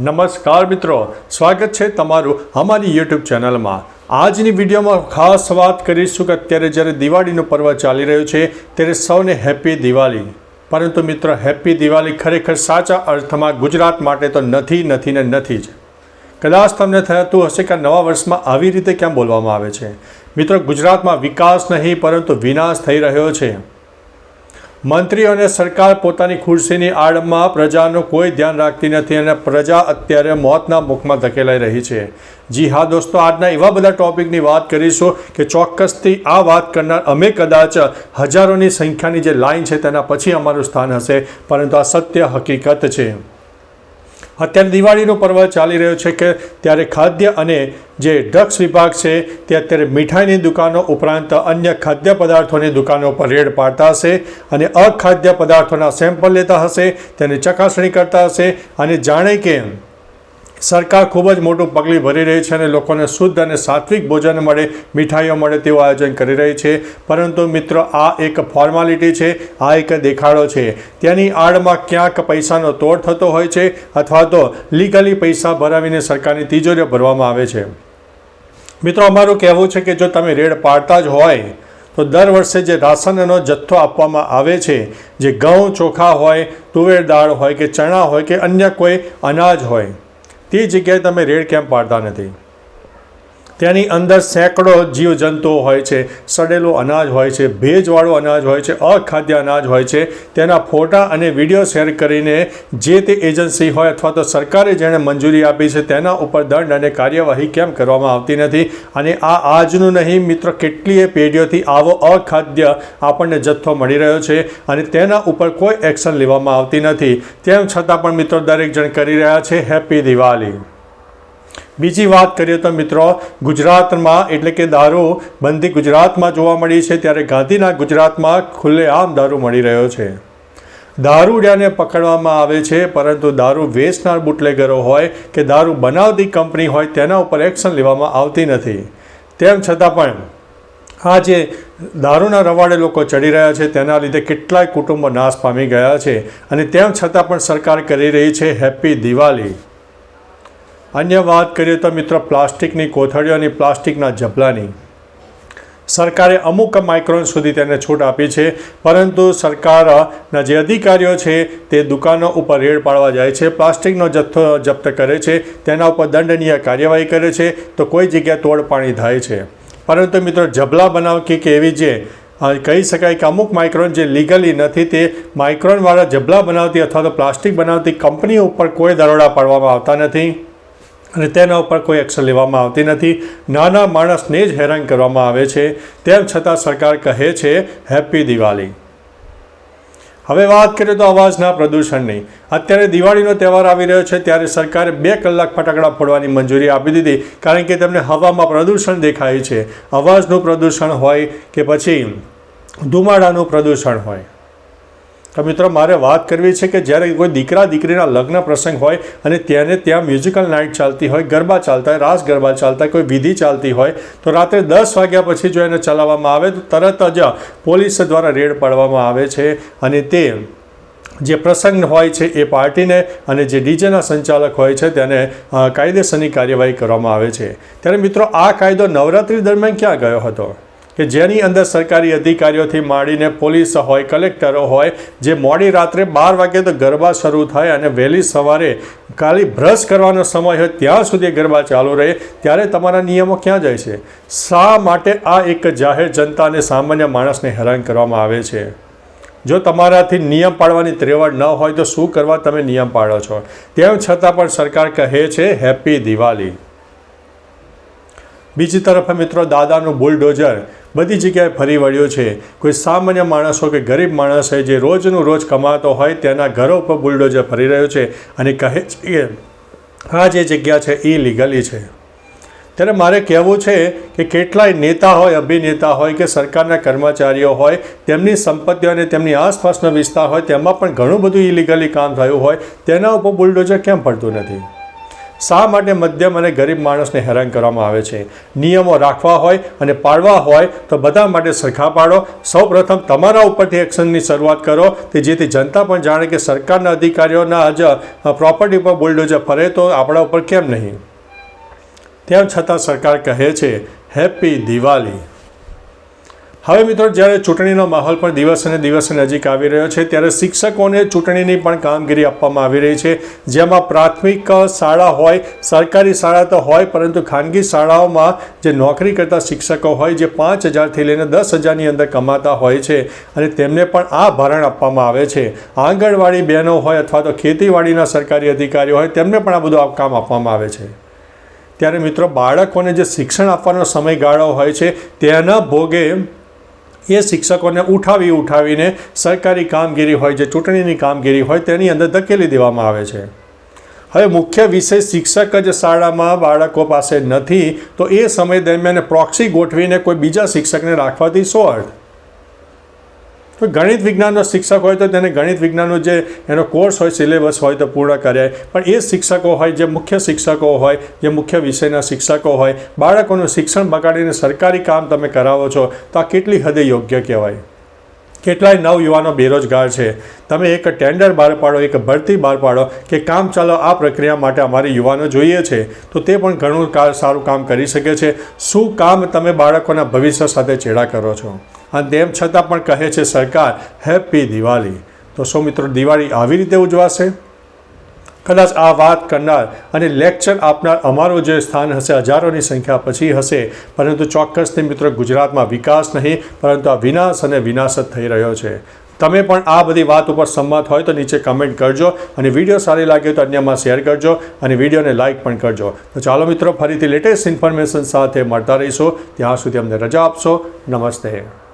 નમસ્કાર મિત્રો. સ્વાગત છે તમારું અમારી યુટ્યુબ ચેનલમાં. આજની વિડીયોમાં ખાસ વાત કરીશું કે અત્યારે જ્યારે દિવાળીનું પર્વ ચાલી રહ્યું છે, ત્યારે સૌને હેપી દિવાળી. પરંતુ મિત્રો હેપી દિવાળી ખરેખર સાચા અર્થમાં ગુજરાત માટે તો નથી નથી ને નથી જ. કદાચ તમને થતું હશે કે નવા વર્ષમાં આવી રીતે કેમ બોલવામાં આવે છે? મિત્રો, ગુજરાતમાં વિકાસ નહીં, પરંતુ વિનાશ થઈ રહ્યો છે. મંત્રીઓ અને સરકાર પોતાની ખુરશીની આડમાં પ્રજાનું કોઈ ધ્યાન રાખતી નથી અને પ્રજા અત્યારે મોતના મુખમાં ધકેલાઈ રહી છે. જી હા દોસ્તો, આજના એવા બધા ટોપિકની વાત કરીશું કે ચોક્કસથી આ વાત કરનાર અમે કદાચ હજારોની સંખ્યાની જે લાઈન છે તેના પછી અમારું સ્થાન હશે, પરંતુ આ સત્ય હકીકત છે. અત્યારે દિવાળીનો પર્વ ચાલી રહ્યો છે કે ત્યારે ખાદ્ય અને જે ડ્રગ્સ વિભાગ છે તે અત્યારે મીઠાઈની દુકાનો ઉપરાંત અન્ય ખાદ્ય પદાર્થોની દુકાનો પર રેડ પાડતા હશે અને અખાદ્ય પદાર્થોના સેમ્પલ લેતા હશે, તેની ચકાસણી કરતા હશે અને જાણે કે સરકાર ખૂબ જ મોટું પગલું ભરી રહી છે અને લોકોને શુદ્ધ અને સાત્વિક ભોજન મળે, મીઠાઈઓ મળે તેવું આયોજન કરી રહી છે. પરંતુ મિત્રો, આ એક ફોર્માલિટી છે, આ એક દેખાડો છે. તેની આડમાં ક્યાંક પૈસાનો તોડ થતો હોય છે અથવા તો લીગલી પૈસા ભરાવીને સરકારની તિજોરીઓ ભરવામાં આવે છે. મિત્રો, અમારું કહેવું છે કે જો તમે રેડ પાડતા જ હોય, તો દર વર્ષે જે રાશનનો જથ્થો આપવામાં આવે છે, જે ઘઉં ચોખા હોય, તુવેર દાળ હોય કે ચણા હોય કે અન્ય કોઈ અનાજ હોય તે જગ્યાએ તમે રેડ કેમ પાડતા નથી. તેની અંદર સેંકડો જીવજંતુઓ હોય છે, સડેલું અનાજ હોય છે, ભેજવાળું અનાજ હોય છે, અખાદ્ય અનાજ હોય છે. તેના ફોટા અને વીડિયો શેર કરીને જે તે એજન્સી હોય અથવા તો સરકારે જેણે મંજૂરી આપી છે તેના ઉપર દંડ અને કાર્યવાહી કેમ કરવામાં આવતી નથી? અને આ આજનું નહીં, મિત્રો, કેટલીય પેઢીઓથી આવો અખાદ્ય આપણને જથ્થો મળી રહ્યો છે અને તેના ઉપર કોઈ એક્શન લેવામાં આવતી નથી. તેમ છતાં પણ, મિત્રો, દરેક જણ કરી રહ્યા છે. હેપી દિવાળી. બીજી વાત કરીએ તો મિત્રો, ગુજરાતમાં એટલે કે દારૂ બંધી ગુજરાતમાં જોવા મળી છે, ત્યારે ગાંધીના ગુજરાતમાં ખુલ્લેઆમ દારૂ મળી રહ્યો છે. દારૂડિયાને પકડવામાં આવે છે, પરંતુ દારૂ વેચનાર બુટલેગરો હોય કે દારૂ બનાવતી કંપની હોય, તેના ઉપર એક્શન લેવામાં આવતી નથી. તેમ છતાં પણ, આ જે દારૂના રવાડે લોકો ચડી રહ્યા છે, તેના લીધે કેટલાય કુટુંબો નાશ પામી ગયા છે. અને તેમ છતાં પણ સરકાર કરી રહી છે હેપી દિવાળી. અન્ય વાત કરીએ તો મિત્રો, પ્લાસ્ટિકની કોથળીઓ અને પ્લાસ્ટિકના જબલાની સરકારે અમુક માઇક્રોન સુધી તેને છૂટ આપી છે, પરંતુ સરકારના જે અધિકારીઓ છે, તે દુકાનો ઉપર રેડ પાડવા જાય છે, પ્લાસ્ટિકનો જથ્થો જપ્ત કરે છે, તેના ઉપર દંડનીય કાર્યવાહી કરે છે, તો કોઈ જગ્યાએ તોડપાણી થાય છે. પરંતુ મિત્રો જબલા બનાવ કે એવી જે કહી શકાય કે અમુક માઇક્રોન જે લીગલી નથી, તે માઇક્રોનવાળા જબલા બનાવતી અથવા તો પ્લાસ્ટિક બનાવતી કંપનીઓ ઉપર કોઈ દરોડા પાડવામાં આવતા નથી. અને તેના ઉપર કોઈ એક્શન લેવામાં આવતી નથી. નાના માણસને જ હેરાન કરવામાં આવે છે. તેમ છતાં સરકાર કહે છે હેપી દિવાળી હવે વાત કરીએ તો અવાજના પ્રદૂષણની. અત્યારે દિવાળીનો તહેવાર આવી રહ્યો છે, ત્યારે સરકારે બે કલાક ફટાકડા ફોડવાની મંજૂરી આપી દીધી, કારણ કે તેમને હવામાં પ્રદૂષણ દેખાય છે. અવાજનું પ્રદૂષણ હોય કે પછી ધુમાડાનું પ્રદૂષણ હોય. તો મિત્રો, મારે વાત કરવી છે કે જ્યારે કોઈ દીકરા, દીકરીના લગ્ન પ્રસંગ હોય અને ત્યાંને ત્યાં મ્યુઝિકલ નાઇટ ચાલતી હોય, ગરબા ચાલતા હોય, રાસ ગરબા ચાલતા કોઈ વિધિ ચાલતી હોય, તો રાત્રે દસ વાગ્યા પછી જો એને ચલાવવામાં આવે, તો તરત જ પોલીસ દ્વારા રેડ પાડવામાં આવે છે અને તે જે પ્રસંગ હોય છે એ પાર્ટીને અને જે ડીજેના સંચાલક હોય છે તેને કાયદેસરની કાર્યવાહી કરવામાં આવે છે. ત્યારે મિત્રો, આ કાયદો નવરાત્રિ દરમિયાન ક્યાં ગયો હતો? કે જેની અંદર સરકારી અધિકારીઓથી માંડીને પોલીસ હોય, કલેક્ટરો હોય, જે મોડી રાત્રે બાર વાગે તો ગરબા શરૂ થાય અને વહેલી સવારે ખાલી બ્રશ કરવાનો સમય હોય, ત્યાં સુધી ગરબા ચાલુ રહે, ત્યારે તમારા નિયમો ક્યાં જાય છે? શા માટે આ એક જાહેર જનતા અને સામાન્ય માણસને હેરાન કરવામાં આવે છે? જો તમારાથી નિયમ પાડવાની ત્રેવડ ન હોય, તો શું કરવા તમે નિયમ પાડો છો? તેમ છતાં પણ સરકાર કહે છે, હેપી દિવાળી. બીજી તરફ મિત્રો, દાદાનું બુલડોઝર બધી જગ્યાએ ફરી વળ્યો છે. કોઈ સામાન્ય માણસો કે ગરીબ માણસ હોય જે રોજનું રોજ કમાતો હોય તેના ઘરો પર બુલડોઝર ફરી રહ્યો છે અને કહે છે કે, આ જે જગ્યા છે એ લીગલી છે. ત્યારે મારે કહેવું છે કે કેટલાય નેતા હોય, અભિનેતા હોય કે સરકારના કર્મચારીઓ હોય, તેમની સંપત્તિઓ અને તેમની આસપાસનો વિસ્તાર હોય, તેમાં પણ ઘણું બધું ઇલીગલી કામ થયું હોય, તેના ઉપર બુલડોઝર કેમ પડતું નથી? શા માટે મધ્યમ અને ગરીબ માણસને હેરાન કરવામાં આવે છે? નિયમો રાખવા હોય અને પાળવા હોય તો બધા માટે સરખા પાડો. સૌપ્રથમ તમારા ઉપરથી એક્શનની શરૂઆત કરો. કે જેથી જનતા પણ જાણે કે સરકારના અધિકારીઓના જ પ્રોપર્ટી પર બુલડોઝર ફરે તો આપણા ઉપર કેમ નહીં? તેમ છતાં સરકાર કહે છે, હેપી દિવાળી. હવે મિત્રો, જ્યારે ચૂંટણીનો માહોલ પણ દિવસ દિવસે નજીક આવી રહ્યો છે, ત્યારે શિક્ષકોને ચૂંટણીની પણ કામગીરી આપવામાં આવી રહી છે. જેમાં પ્રાથમિક શાળા હોય, સરકારી શાળા તો હોય, પરંતુ ખાનગી શાળાઓમાં જે નોકરી કરતા શિક્ષકો હોય, જે પાંચ હજારથી લઈને દસ હજારની અંદર કમાતા હોય છે અને તેમને પણ આ ભારણ આપવામાં આવે છે. આંગણવાડી બહેનો હોય અથવા તો ખેતીવાડીના સરકારી અધિકારીઓ હોય, તેમને પણ આ બધું કામ આપવામાં આવે છે. ત્યારે મિત્રો, બાળકોને જે શિક્ષણ આપવાનો સમયગાળો હોય છે, તેના ભોગે એ શિક્ષકોને ઉઠાવી ઉઠાવીને સરકારી કામગીરી હોય જે ચૂંટણીની કામગીરી હોય તેની અંદર ધકેલી દેવામાં આવે છે. હવે મુખ્ય વિષય શિક્ષક જ શાળામાં બાળકો પાસે નથી, તો એ સમય દરમિયાન પ્રોક્સી ગોઠવીને કોઈ બીજા શિક્ષકને રાખવાથી શું અર્થ? તો ગણિત વિજ્ઞાનનો શિક્ષક હોય તો તેને ગણિત વિજ્ઞાનનો જે એનો કોર્સ હોય, સિલેબસ હોય તો પૂર્ણ કરાય પણ એ શિક્ષકો હોય, જે મુખ્ય શિક્ષકો હોય, જે મુખ્ય વિષયના શિક્ષકો હોય, બાળકોનું શિક્ષણ બગાડીને સરકારી કામ તમે કરાવો છો, તો આ કેટલી હદે યોગ્ય કહેવાય? કેટલાય નવયુવાનો બેરોજગાર છે. તમે એક ટેન્ડર બહાર પાડો, એક ભરતી બહાર પાડો કે કામ ચાલો, આ પ્રક્રિયા માટે અમારે યુવાનો જોઈએ છે, તો તે પણ ઘણું સારું કામ કરી શકે છે. શું કામ તમે બાળકોના ભવિષ્ય સાથે ચેડા કરો છો? અને તેમ છતાં પણ કહે છે સરકાર હેપી દિવાળી તો શું મિત્રો દિવાળી આવી રીતે ઉજવાશે? કદાચ આ વાત કરનાર અને લેક્ચર આપનાર અમારું જે સ્થાન હશે, હજારોની સંખ્યા પછી હશે, પરંતુ ચોક્કસથી મિત્રો, ગુજરાતમાં વિકાસ નહીં, પરંતુ આ વિનાશ અને વિનાશ જ થઈ રહ્યો છે. તમે પણ આ બધી વાત ઉપર સંમત હોય તો નીચે કમેન્ટ કરજો અને વીડિયો સારી લાગે તો અન્યમાં શેર કરજો અને વિડીયોને લાઇક પણ કરજો. તો ચાલો મિત્રો, ફરીથી લેટેસ્ટ ઇન્ફોર્મેશન સાથે મળતા રહીશું. ત્યાં સુધી અમને રજા આપશો. નમસ્તે.